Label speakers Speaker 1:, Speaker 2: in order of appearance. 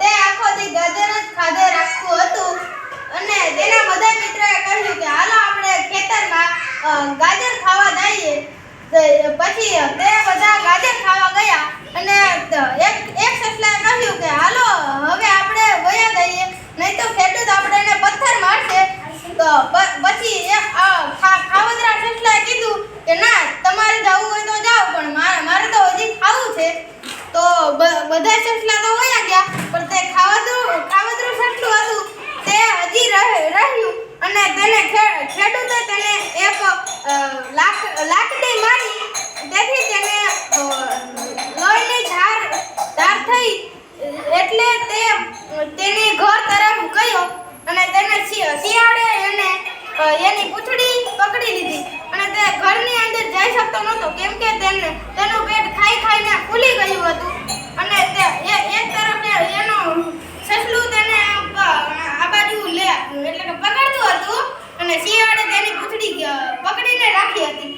Speaker 1: તે આખો દી ગાજર જ ખાધે રાખતું હતું. અને તેના બધા મિત્રોએ કહ્યું કે, હાલો, આપણે ખેતરમાં ગાજર ખાવા જઈએ. પછી તે બધા ગાજર ખાવા ગયા અને એક એક સસલાએ કહ્યું કે, હાલો, હવે આપણે વયા જઈએ. નહીં તો ખેડૂત આપણને પથ્થર મારશે. તો પછી એ આ ખા- ખાવતરા સસલાએ કીધું કે, ના, તમારે જવું હોય તો જાઓ, પણ મારે તો હજી ખાવું છે. તો બધા સસલા તો વયા ગયા પણ તે ખાવતરું ખાવતરું સસલું હતું તે હજી રહે- રહ્યું અને તેને ખે- ખેડૂતે તેને એક અ, લાક- લાકડી મારી. તેથી તેને લોહીની ધાર ધાર થઈ, એટલે તે તેની ઘર તરફ ગયો અને તેને શિયાળે એને એની પૂંછડી પકડી લીધી. અને તે ઘરની અંદર જઈ શકતો નહોતો, કેમ કે તેને, તેનું પેટ ખાઈ ખાઈને ફૂલી ગયું હતું. અને તે એક તરફ એનું સસલું તેને આ બાજુ લે, એટલે અને શિયાળે તેની પૂંછડી પકડીને રાખી હતી.